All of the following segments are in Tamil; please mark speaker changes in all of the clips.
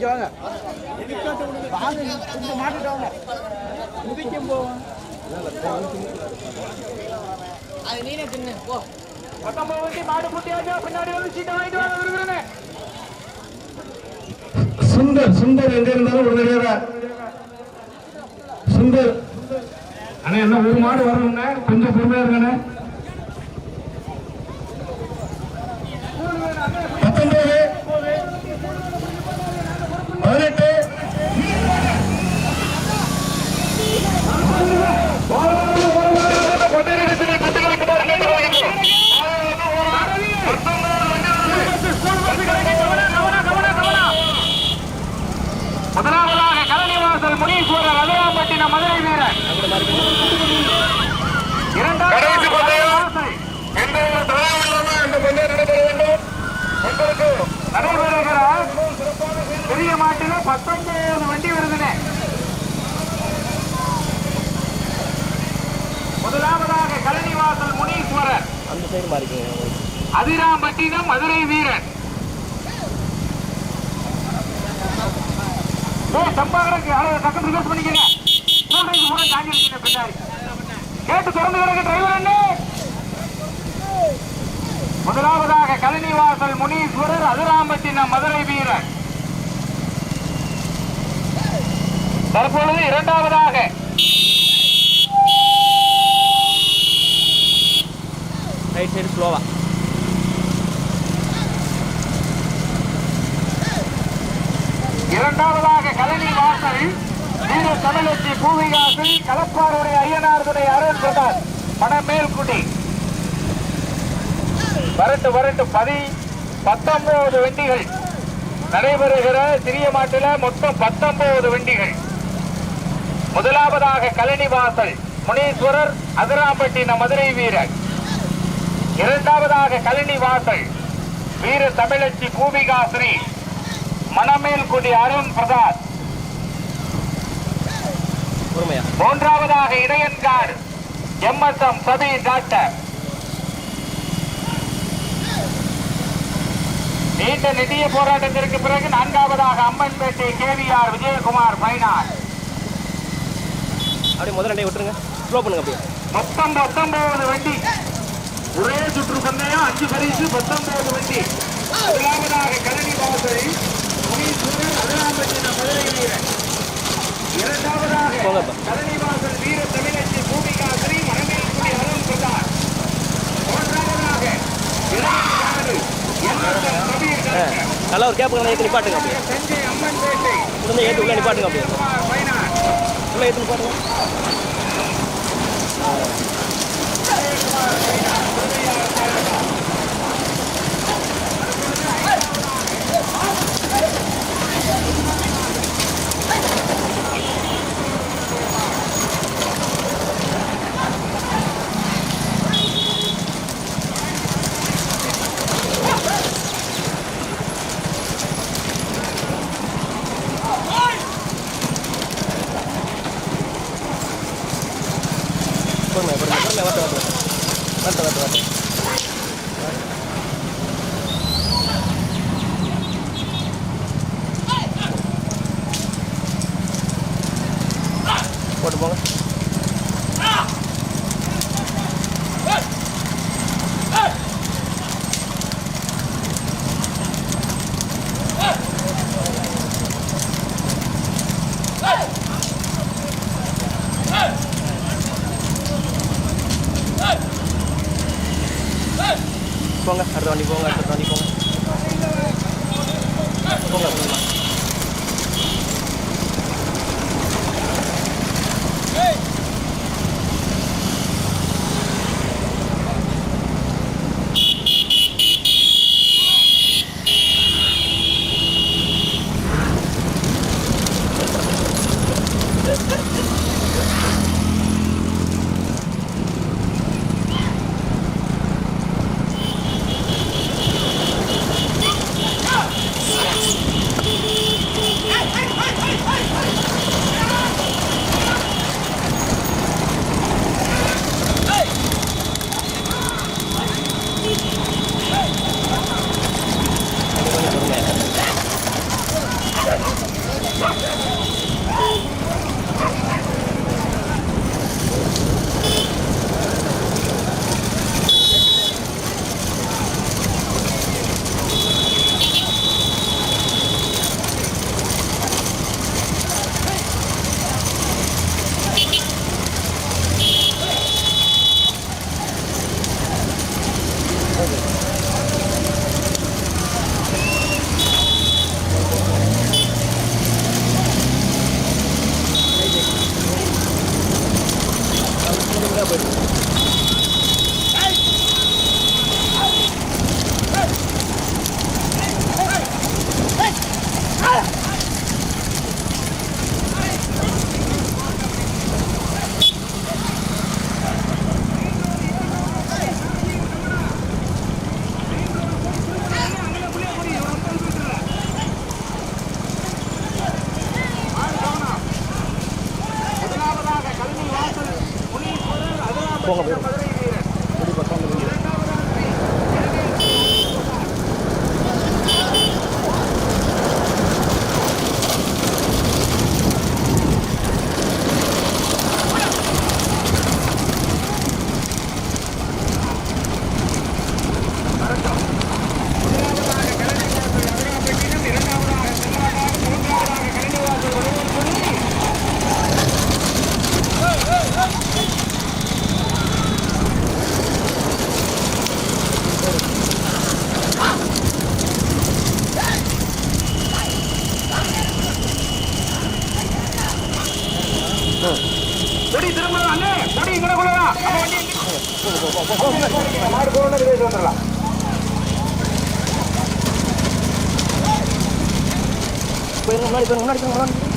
Speaker 1: இங்க வாங்க. வாங்க. குதிக்கும் போவோம்
Speaker 2: அது நீனே தின்னு போ.
Speaker 3: பத்தொன்பது வண்டி மாடு குட்டியாச்சா பின்னாடி வந்து சீட்டை வாங்கிட்டு வாங்க
Speaker 4: சுந்தர் சுந்தர் எங்க இருந்தாலும் உடனடியாக சுந்தர். அண்ணா என்ன ஒரு மாடு வரணும்ண்ணே கொஞ்சம் பொறுமையா இருங்கண்ணே பத்தொன்பது பதினெட்டு
Speaker 3: முதலாவதாக கலனிவாசல் முனீஸ்வரர் அதிராம்பட்டினம் மதுரை வீரர்
Speaker 4: கடைசி பந்தயம்.
Speaker 3: இரண்டாவது
Speaker 4: எந்த ஒரு தடையும் இல்லாம இந்த பந்தயம் நடைபெற வேண்டும் உங்களுக்கு
Speaker 3: நடைபெறுகிற பெரிய மாட்டில பத்தொன்பது வண்டி வருதுனே முதலாவதாக கலனிவாசல் முனீஸ்வரர்
Speaker 1: அந்த சைடு மாறிக்கங்க
Speaker 3: அதிராம்பட்டினம் மதுரை வீரன். ஏய் சம்பாகரக்கு அளவு டக்குனு ரிவர்ஸ் பண்ணிக்கங்க. கூட தாங்கி இருக்கீங்க பின்னாடி. கேட்டு திறந்து கிடக்கு டிரைவர் அண்ணே. முதலாவதாக கலனிவாசல் முனீஸ்வரர் அதிராம்பட்டினம் மதுரை வீரன். தற்பொழுது இரண்டாவதாக
Speaker 1: ரைட் சைடு ஸ்லோவாக
Speaker 3: இரண்டாவதாக கலனி வாசல் வீர தமிழச்சி பூவிகாசில் கலப்பாருடைய ஐயனாருடைய அருண் பிரதாஸ் மணமேல்குடி வரட்டு வரட்டு பதி பத்தொன்பது வண்டிகள். நடைபெறுகிற சிறிய மாட்டில மொத்தம் பத்தொன்பது வண்டிகள். முதலாவதாக கலனி வாசல் முனீஸ்வரர் அதிராம்பட்டின மதுரை வீரர். இரண்டாவதாக கலனி வாசல் வீர தமிழச்சி பூமிகாசினி மணமேல்குடி அருண் பிரசாத். மூன்றாவதாக இடையன்காடு எம்எஸ்எம் சபி டாக்டர். நீண்ட நிதிய போராட்டத்திற்கு பிறகு நான்காவதாக அம்மன்பேட்டை கேவிஆர் விஜயகுமார் பைனான்
Speaker 1: அப்படியே ரெண்டையும் விட்டுருங்க. ஸ்லோ பண்ணுங்க அப்படியே.
Speaker 3: மொத்தம் பத்தொன்பது வண்டி. ஒரே சுற்று பந்தயம் அஞ்சு பரிசு பத்தொன்பது வண்டி முதலாவதாக கலனி வாசல் முனீஸ்வரன் அதிராம்பட்டினம் மதுரை வீரன் இரண்டாவதாக. கலனி வாசல் வீர தமிழச்சி பூமிகாசிரி மணமேல்குடி அருண் பிரதாஸ் மூன்றாவதாக.
Speaker 1: நல்லா ஒரு கேப் ஏற்றி நிப்பாட்டுங்க அப்படியே. உள்ள ஏற்றி உள்ள நிப்பாட்டுங்க அப்படியே. உள்ள ஏற்றி நிப்பாட்டுங்க. பொறுமையா
Speaker 3: கொடி திரும்ப அண்ணே. கொடி இங்கே கொள்ளலாம் மாடு போகணும் பேசி வந்துடலாம்
Speaker 1: போயிருங்க முன்னாடி போயிருங்க முன்னாடி போயிருங்க முன்னாடி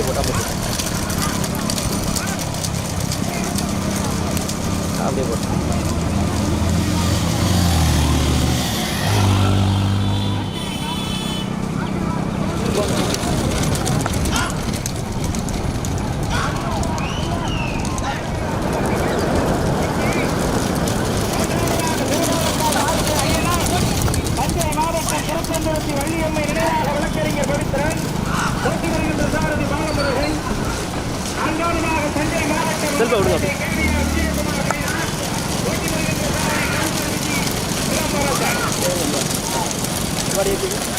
Speaker 1: அப்படியே போட்டு அப்படியே போட்டு அப்படியே போட்டு
Speaker 3: தஞ்சை மாவட்டம் திருப்பந்தூரத்தி வள்ளியம்மை நினைவாக வழக்கறிஞர் பவித்ரன் போட்டி வருகின்ற சாரதி பாலமுருகன் நான்காவதாக தஞ்சை மாவட்டம்
Speaker 1: செல்வ விடுங்க அப்படி.
Speaker 3: கேடிஆர் விஜயகுமார் மீனா, போட்டி வருகின்ற சாரதி காந்திஜி இளம்பரசன்.
Speaker 1: முன்னாடி ஏற்றுங்க முன்னாடி ஏற்றுங்க
Speaker 3: ஒன்றியத்தோடு தரப்பட்டதில்லை.
Speaker 1: முன்னாடி ஏற்றுங்க
Speaker 3: ஒன்றியமாக தஞ்சை அனல் பறக்குது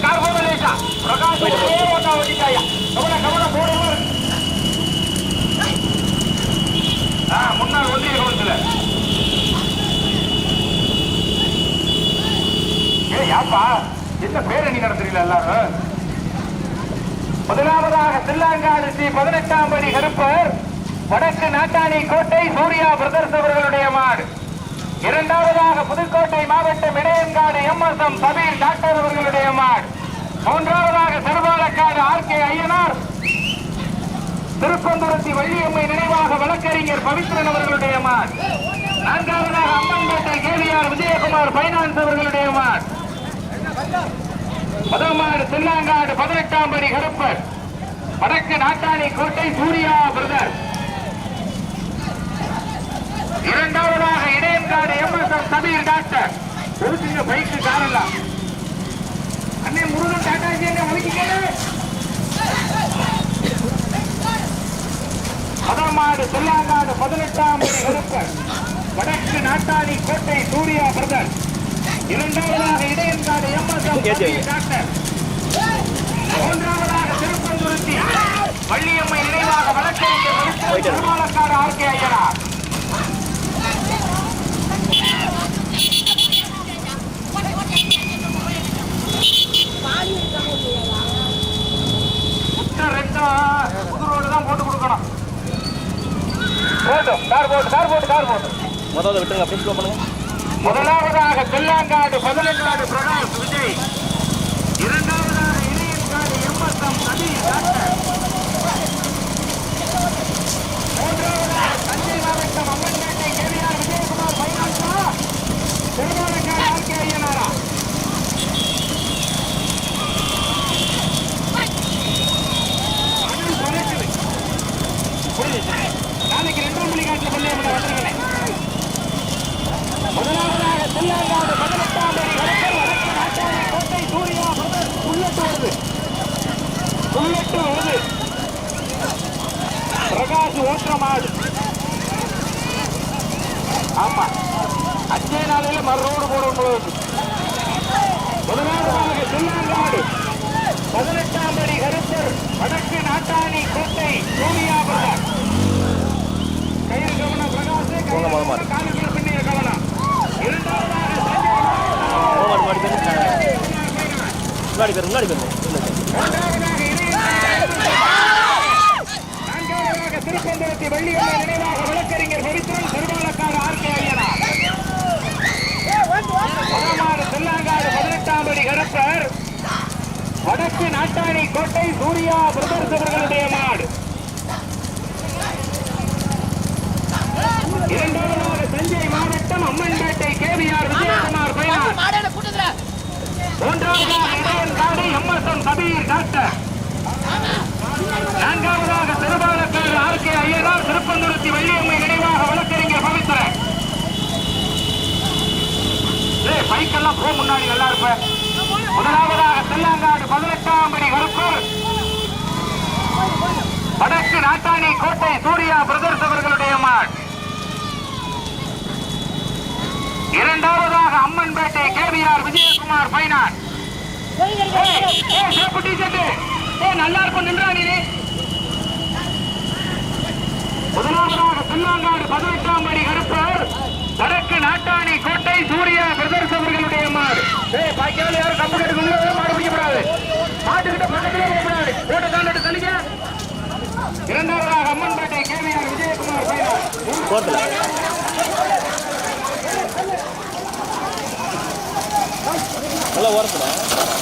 Speaker 3: கார் போட லேசா பிரகாஷ் ஒரே ஓட்டா ஓட்டிட்டாயா கவன கவன போடுவார் ஆ முன்னாள் ஒன்றிய கவனத்துல ஏ யாப்பா என்ன பேரணி நடத்துறீங்களா எல்லாரும்? முதலாவதாக சில்லாங்காடு ஸ்ரீ பதினெட்டாம் படி கருப்பர் வடக்கு நாட்டாணி கோட்டை சூர்யா பிரதர்ஸ் அவர்களுடைய மாடு. இரண்டாவதாக புதுக்கோட்டை மாவட்டம் Idaiyankadu M S M Sabeer doctor அவர்களுடைய மாடு. மூன்றாவதாக சிறுபாலக்காடு ஆர் கே ஐயனார். திருப்பந்துரத்தி வள்ளியம்மை நினைவாக வழக்கறிஞர் பவித்ரன் அவர்களுடைய மாடு. நான்காவதாக அம்மன்பேட்டை கேவிஆர் விஜயகுமார் பைனான்ஸ் அவர்களுடைய மாடு. பதமாடு சில்லாங்காடு பதினெட்டாம் படி கருப்பர் வடக்கு நாட்டாணி கோட்டை சூர்யா பிரதர். இரண்டாவதாக இடையன்காடு எம்எஸ்எம் சபீர் டாக்டர். ஒதுக்குங்க பைக்கு காரலாம் அண்ணே முருகன் டாட்டாஜி என்ன ஒதுக்கிக்கணும் பதமாடு செல்லாங்காடு பதினெட்டாம் படி கருப்பர் வடக்கு நாட்டாணி கோட்டை சூர்யா பிரதர். இரண்டாவதாக இடையன்காடு எம்எஸ்எம் டாக்டர். மூன்றாவதாக திருப்பந்துருத்தி வள்ளியம்மை நினைவாக வழக்கறிஞர் திருமாலக்காடு ஆர் கே ஐயனார். போட்டு கார் போட்டு கார் போட்டு கார் போட்டு.
Speaker 1: மொதல் விட்டுருங்க அப்படியே பண்ணுங்க.
Speaker 3: முதலாவதாக தெல்லாங்காடு பதினெட்டாடு பிரகாஷ் விஜய். இரண்டாவதாக இளையன்காடு எம்எஸ்எம் சதீஷ் டாக்டர். மூன்றாவதாக தஞ்சை மாவட்டம் அம்மன்பேட்டை கேவிஆர் விஜயகுமார் பைனான்சா திருவாரூர் ஆர் கே ஐயனாரா அண்ணன் பறக்குது. புரியுது நாளைக்கு ரெண்டாம் மணி காட்டில் பண்ணி வந்துருக்கேன் முதலாவதாக தெல்லாங்காடு பதினெட்டாம் படி வடக்கு வடக்கு Nattanikottai Surya brother bullet வருது புல்லட்டு வருது பிரகாஷ் ஓட்டுற மாடு ஆமா அஞ்சே நாளையில மறு ரோடு போடும் பொழுது முதலாவதாக தெல்லாங்காடு பதினெட்டாம் படி கருப்பர் வடக்கு நாட்டாணி கோட்டை சூர்யா பிரதர் கையில் கவனம்
Speaker 1: மாடு.
Speaker 3: காலுக்குள்ள பின்னிய கவனம். இரண்டாவதாக
Speaker 1: முன்னாடி
Speaker 3: மூன்றாவதாக நான்காவதாக திருப்பந்தரத்தி வெள்ளியம்மை நினைவாக வழக்கறிஞர் பவித்ரன் திருவாலக்காடு ஆர் கே ஐயனார் பதமாடு செல்லாங்காடு பதினெட்டாம் படி கருப்பர் தெற்கு நாட்டாணி கோட்டை சூர்யா பிரதர்ஸ் அவர்களுடைய மாடு. இரண்டாவதாக தஞ்சை மாவட்டம் அம்மன்பேட்டை கேவிஆர் விஜயகுமார் பைனான்
Speaker 2: மாடான கூட்டத்துல
Speaker 3: மூன்றாவதாக எம்எஸ்எம் கபீர் டாக்டர். நான்காவதாக திருபாலக்காடு ஆர் கே ஐயனார் திருப்பந்துருத்தி வள்ளியம்மை நினைவாக வழக்கறிஞர் பவித்திரன் பைக்கெல்லாம் போ முன்னாடி நல்லா இருப்பேன் முதலாவதாக தெல்லாங்காடு பதினெட்டாம் படி கருப்பர். வடக்கு நாட்டாணி கோட்டை சூர்யா பிரதர்ஸ் அவர்களுடைய மாட் இரண்டாவதாக அம்மன்பேட்டை கேவிஆர் விஜயகுமார் பைனான். ஏய், நல்லா இருக்கும் முதலாவதாக பின்னாங்காடு பதினெட்டாம் படி கருப்பர். வடக்கு நாட்டாணி கோட்டை சூர்யா பிரதர்ஸ் அவர்களுடைய மாடு ஏய் பாய்க்கால யாரும் கம்பு கட்டு உள்ள மாடு பிடிக்கப்படாது மாட்டுக்கிட்ட பக்கத்திலே போகக்கூடாது ஓட்ட தாண்டிட்டு தள்ளிக்க இரண்டாவதாக அம்மன்பேட்டை கேவிஆர் விஜயகுமார் பைனான்
Speaker 1: நல்லா ஓரத்தில்.